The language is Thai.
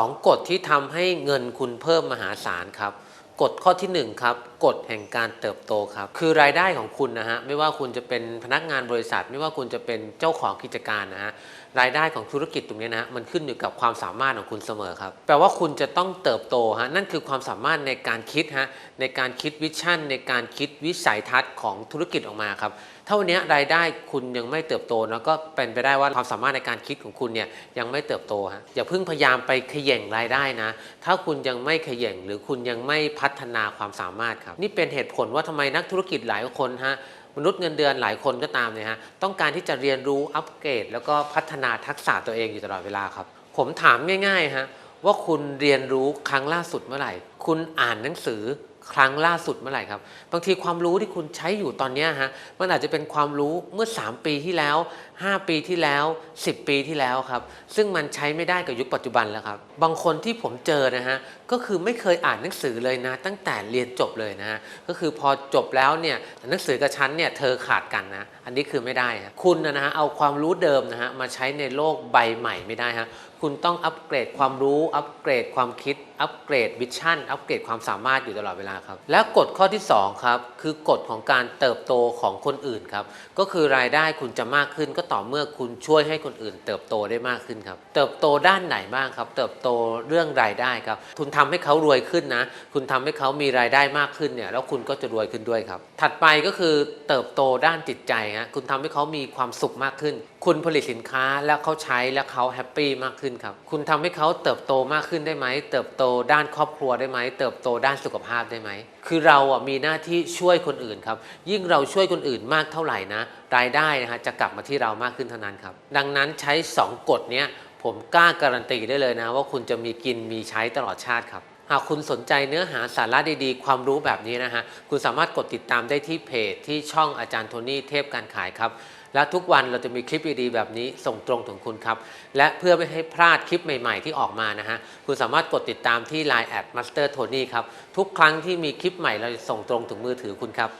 2 กฎที่ทำให้เงินคุณเพิ่มมหาศาลครับกฎข้อที่1ครับกฎแห่งการเติบโตครับ คือรายได้ของคุณนะฮะไม่ว่าคุณจะเป็นพนักงานบริษัท ไม่ว่าคุณจะเป็นเจ้าของกิจการนะฮะ รายได้ของธุรกิจตรงนี้นะฮะมันขึ้นอยู่กับความสามารถของคุณเสมอครับแปลว่าคุณจะต้องเติบโตฮะนั่นคือความสามารถในการคิดฮะในการคิดวิชั่น ในการคิดวิสัยทัศน์ของธุรกิจออกมาครับถ้าวันนี้รายได้คุณยังไม่เติบโตนะก็เป็นไปได้ว่าความสามารถในการคิดของคุณเนี่ยยังไม่เติบโตฮะอย่าเพิ่งพยายามไปขย่งรายได้นะ ถ้าคุณยังไม่ขย่งหรือคุณยังไม่พัฒนาความสามารถครับนี่เป็นเหตุผลว่าทำไมนักธุรกิจหลายคนฮะ มนุษย์เงินเดือนหลายคนก็ตามเนี่ยฮะต้องการที่จะเรียนรู้อัปเกรด แล้วก็พัฒนาทักษะตัวเองอยู่ตลอดเวลาครับ ผมถามง่ายๆฮะว่าคุณเรียนรู้ครั้งล่าสุดเมื่อไหร่ คุณอ่านหนังสือ ครั้งล่าสุดเมื่อไหร่ครับ บางทีความรู้ที่คุณใช้อยู่ตอนนี้ฮะมันอาจจะเป็นความรู้เมื่อ 3 ปีที่แล้ว 5 ปีที่แล้ว 10 ปีที่แล้วครับ ซึ่งมันใช้ไม่ได้กับยุคปัจจุบันแล้วครับ บางคนที่ผมเจอนะฮะก็คือไม่เคยอ่านหนังสือเลยนะ ตั้งแต่เรียนจบเลยนะฮะก็คือพอจบแล้วเนี่ยหนังสือกับฉันเนี่ยเธอขาดกันนะอันนี้คือไม่ได้ฮะคุณนะฮะเอาความรู้เดิมนะฮะมาใช้ในโลกใบใหม่ไม่ได้ฮะคุณต้องอัปเกรดความรู้อัปเกรดความคิดอัปเกรดวิชั่นอัปเกรดความสามารถอยู่ตลอดเวลาครับ และกฎข้อที่ 2 ครับ คือกฎของการเติบโตของคนอื่นครับ ก็คือรายได้คุณจะมากขึ้น ก็ต่อเมื่อคุณช่วยให้คนอื่น เติบโตได้มากขึ้นครับ เติบโตด้านไหนบ้างครับ เติบโตเรื่องรายได้ครับ คุณทำให้เขารวยขึ้นนะ คุณทำให้เขามีรายได้มากขึ้นเนี่ย แล้วคุณก็จะรวยขึ้นด้วยครับ ถัดไปก็คือเติบโตด้านจิตใจฮะ คุณทำให้เขามีความสุขมากขึ้น คุณผลิตสินค้าแล้วเขาใช้แล้วเขาแฮปปี้มากขึ้นครับ คุณทำให้เขาเติบโตมากขึ้นได้ไหม เติบโตด้านครอบครัวได้ไหม เติบโตด้านสุขภาพได้ไหม คือเราอะมีหน้าที่ช่วยยคนอื่นครับ ยิ่งเราช่วยคนอื่นมากเท่าไหร่นะ รายได้นะฮะจะกลับมาที่เรามากขึ้นเท่านั้นครับ ดังนั้นใช้ 2 กฎนี้ผมกล้าการันตีได้เลยนะ ว่าคุณจะมีกินมีใช้ตลอดชาติครับากคุณสนใจเนื้อหาสาระดีๆ ความรู้แบบนี้นะฮะ คุณสามารถกดติดตามได้ที่เพจที่ช่องอาจารย์โทนี่เทพการขายครับ และทุกวันเราจะมีคลิปดีๆแบบนี้ส่งตรงถึงคุณครับ และเพื่อไม่ให้พลาดคลิปใหม่ๆที่ออกมานะฮะ คุณสามารถกดติดตามที่ Line แอด Master Tony ครับ ทุกครั้งที่มีคลิปใหม่เราจะส่งตรงถึงมือถือคุณครับ